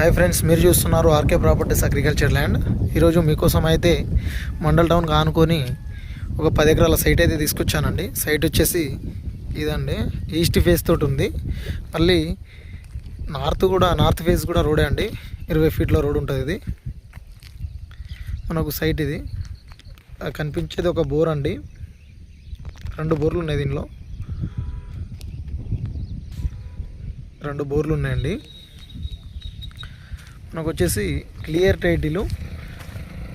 Hi friends మీరు చూస్తున్నారు RK properties agriculture land ఈరోజు మీకోసం అయితే మండల్ టౌన్కి ఆనుకొని ఒక పది ఎకరాల సైట్ అయితే తీసుకొచ్చానండి. సైట్ వచ్చేసి ఇదండి ఈస్ట్ ఫేస్ తోటి ఉంది. మళ్ళీ నార్త్ కూడా నార్త్ ఫేస్ కూడా రోడే అండి. ఇరవై ఫీట్ల రోడ్ ఉంటుంది ఇది. మనకు సైట్ ఇది. కనిపించేది ఒక బోర్ అండి. రెండు బోర్లు ఉన్నాయి దీనిలో. రెండు బోర్లు ఉన్నాయండి. మనకు వచ్చేసి క్లియర్ టైటిల్.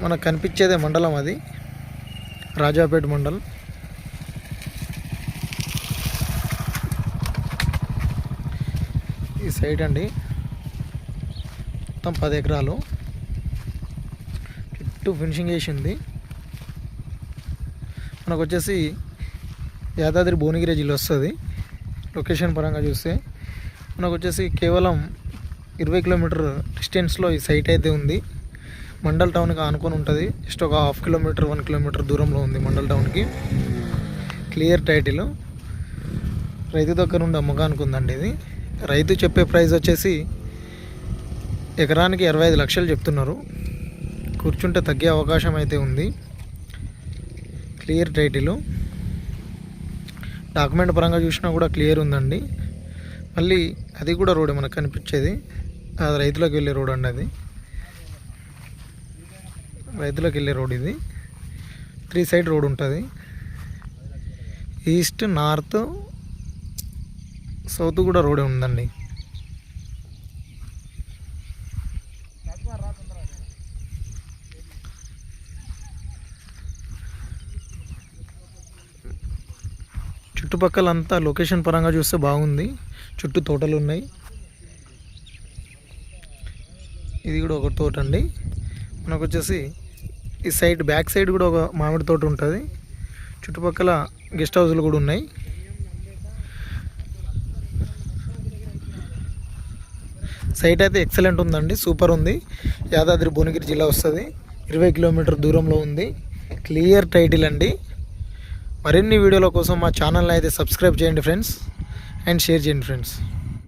మనకు కనిపించేదే మండలం అది. రాజాపేట మండలం. ఈ సైడ్ అండి. మొత్తం పది ఎకరాలు. చుట్టూ ఫినిషింగ్ చేసింది. మనకు వచ్చేసి యాదాద్రి భువనగిరి జిల్లా వస్తుంది. లొకేషన్ పరంగా చూస్తే. మనకు వచ్చేసి కేవలం ఇరవై కిలోమీటర్ డిస్టెన్స్లో ఈ సైట్ అయితే ఉంది. మండల్ టౌన్కి ఆనుకొని ఉంటుంది. జస్ట్ ఒక హాఫ్ కిలోమీటర్ వన్ కిలోమీటర్ దూరంలో ఉంది మండల్ టౌన్కి. Clear title. రైతు దగ్గర నుండి అమ్మకానికి ఉందండి ఇది. రైతు చెప్పే ప్రైస్ వచ్చేసి ఎకరానికి ఇరవై ఐదు లక్షలు చెప్తున్నారు. కూర్చుంటే తగ్గే అవకాశం అయితే ఉంది. Clear title. డాక్యుమెంట్ పరంగా చూసినా కూడా క్లియర్ ఉందండి. మళ్ళీ అది కూడా రోడ్ మనకు కనిపించేది. అది రైతులకు వెళ్ళే రోడ్ అండి అది. రైతులకు వెళ్ళే రోడ్ ఇది. త్రీ సైడ్ రోడ్ ఉంటుంది. ఈస్ట్ నార్త్ సౌత్ కూడా రోడే ఉందండి. చుట్టుపక్కల అంతా లొకేషన్ పరంగా చూస్తే బాగుంది. చుట్టూ తోటలు ఉన్నాయి. ఇది కూడా ఒక తోట అండి. మనకు వచ్చేసి ఈ సైడ్ బ్యాక్ సైడ్ కూడా ఒక మామిడి తోట ఉంటుంది. చుట్టుపక్కల గెస్ట్ హౌస్లు కూడా ఉన్నాయి. సైట్ అయితే ఎక్సలెంట్ ఉందండి సూపర్ ఉంది. యాదాద్రి భువనగిరి జిల్లా వస్తుంది. ఇరవై కిలోమీటర్ దూరంలో ఉంది. క్లియర్ టైటిల్ అండి. మరిన్ని వీడియోల కోసం మా ఛానల్ని అయితే సబ్స్క్రైబ్ చేయండి ఫ్రెండ్స్. అండ్ షేర్ చేయండి ఫ్రెండ్స్.